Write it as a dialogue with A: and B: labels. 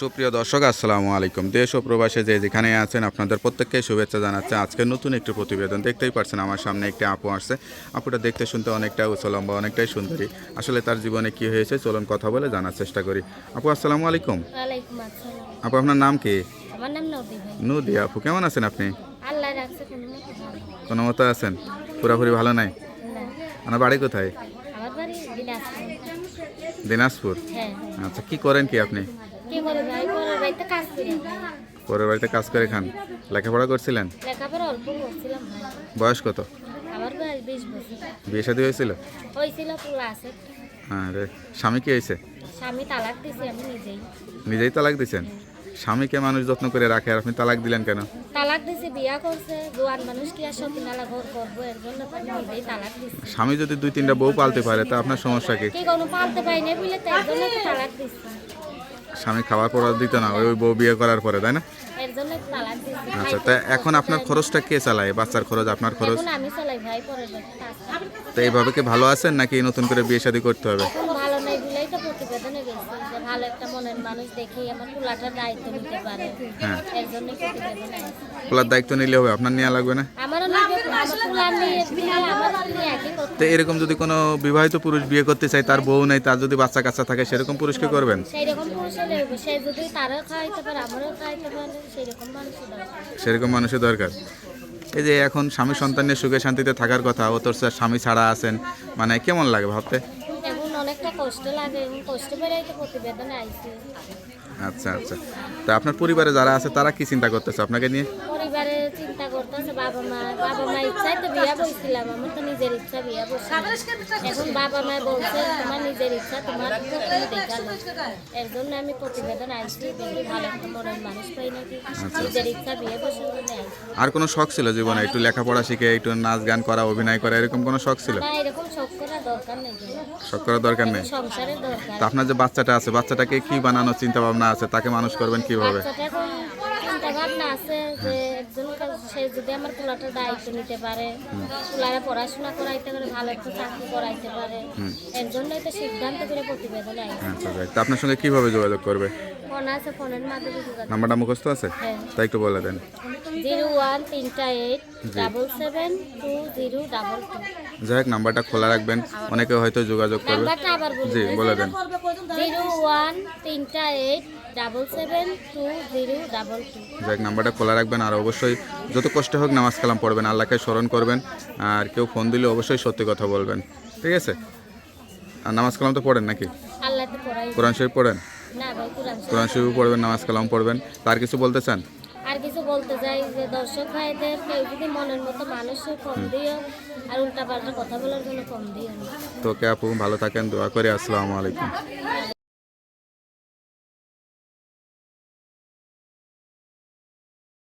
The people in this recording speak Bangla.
A: সুপ্রিয় দর্শক আসসালামু আলাইকুম। দেশ ও প্রবাসে যে যেখানে আছেন আপনাদের প্রত্যেককে শুভেচ্ছা জানাচ্ছে। আজকে নতুন একটি প্রতিবেদন দেখতেই পারছেন আমার সামনে একটি আপু আসছে। আপুটা দেখতে শুনতে অনেকটা উচলম্বা অনেকটাই সুন্দরী। আসলে তার জীবনে কি হয়েছে চলুন কথা বলে জানার চেষ্টা করি। আপু আসসালামু আলাইকুম। আপু আপনার নাম কি?
B: নদী
A: আপু কেমন আছেন আপনি?
B: কোনো মতো
A: আছেন? পুরোপুরি ভালো নাই? আপনার বাড়ি কোথায়?
B: দিনাজপুর? হ্যাঁ।
A: আচ্ছা কি করেন কি আপনি?
B: পরের বাড়িতে কাজ করি।
A: খান। লেখাপড়া করছিলেন? বয়স কত? বিয়ে শাদী হয়েছিল? হ্যাঁ রে। স্বামী কি হয়েছে?
B: নিজেই।
A: তালাক দিচ্ছেন স্বামীকে মানুষ যত্ন করে রাখে আর আপনি তালাক দিলেন কেন?
B: তালাক দিছি বিয়া করছে। জোয়ান মানুষ কি আর সতীনালা ঘর করব এর জন্য নিজেই তালাক দিছি
A: স্বামী যদি দুই তিনটা বউ পালতে পারে তা আপনার সমস্যা কি?
B: কি কোনো পালতে পারি না বলে তো এর জন্য তালাক দিছি
A: স্বামী খাওয়ার পর দিত না ওই বউ বিয়ে করার পরে তাই না? আচ্ছা তা এখন আপনার খরচটা কে চালায়? বাচ্চার খরচ আপনার খরচ। তো এইভাবে কি ভালো আছেন নাকি নতুন করে বিয়ে শাদী করতে হবে?
B: ভালো একটা মনের মানুষ দেখি আমার পোলাটার দায়িত্ব নিতে পারে।
A: হ্যাঁ।
B: এর জন্য
A: পোলার দায়িত্ব নিলে হবে আপনার নেওয়া লাগবে না? তো এরকম যদি কোনো বিবাহিত পুরুষ বিয়ে করতে চায় তার বউ নেই তার যদি বাচ্চা কাচ্চা থাকে সেরকম পুরুষকে করবেন? সেরকম মানুষের দরকার। এই যে এখন স্বামী সন্তান নিয়ে সুখে শান্তিতে থাকার কথা ও তোর স্বামী ছাড়া আছেন মানে কেমন লাগে ভাবতে? আচ্ছা আচ্ছা। তা আপনার পরিবারে যারা আছে তারা কি চিন্তা করতেছে আপনাকে নিয়ে?
B: চিন্তা করতেছে বাবা মা বাবা মা ইচ্ছাই তো বিয়া আমার তো নিজের ইচ্ছা বিয়া এখন বাবা মা বলছে তোমার নিজের ইচ্ছা তোমার এর জন্য আমি প্রতিবেদন আইসি দেখি ভালো একটা মনের মানুষ পাই নাকি। নিজের ইচ্ছা বিয়ে বসে
A: আর কোনো শখ ছিল জীবনে? একটু লেখাপড়া শিখে একটু নাচ গান করা অভিনয় করা এরকম কোনো শখ ছিল?
B: না এরকম শখ করা দরকার নেই
A: শখ করার দরকার নেই?
B: সংসারের দরকার।
A: তা আপনার যে বাচ্চাটা আছে বাচ্চাটাকে কি বানানোর চিন্তা ভাবনা আছে? তাকে মানুষ করবেন কীভাবে?
B: বাচ্চাটা ভাবনা আছে যে একজন সে যদি আমার পোলাটার দায়িত্ব নিতে পারে পোলারা পড়াশোনা করাইতে পারে ভালো একটা চাকরি করাইতে পারে এর জন্যই তো সিদ্ধান্ত করে প্রতিবেদনে
A: আচ্ছা তা আপনার সঙ্গে কীভাবে যোগাযোগ করবে?
B: ফোন আছে ফোনের মাধ্যমে যোগাযোগ
A: নাম্বারটা মুখস্থ আছে?
B: হ্যাঁ।
A: তাই একটু বলে দেন।
B: জিরো ওয়ান তিনটা eight double seven two zero double two.
A: যাই হোক নাম্বারটা খোলা রাখবেন। অনেকে হয়তো যোগাযোগ করবে।
B: আবার
A: জি বলে দেন।
B: জিরো ওয়ান তিনটা eight double seven two zero double two
A: যাক নাম্বারটা খোলা রাখবেন আর অবশ্যই যত কষ্ট হোক নামাজ কালাম পড়বেন আল্লাহকে স্মরণ করবেন আর কেউ ফোন দিলে অবশ্যই সত্যি কথা বলবেন। ঠিক আছে? আর নামাজ কালাম তো পড়েন নাকি? কোরআন শরীফ পড়েন?
B: কোরআন শরীফ।
A: পড়বেন নামাজ কালাম পড়বেন। তার কিছু বলতে চান?
B: আর কিছু বলতে চাই যে দর্শক ভাইদের কেউ যদি মনের মতো মানুষের কম দিও আর উল্টা কথা বলার জন্য কম দিও
A: তো কে আপু ভালো থাকেন দোয়া করে আসসালামু আলাইকুম।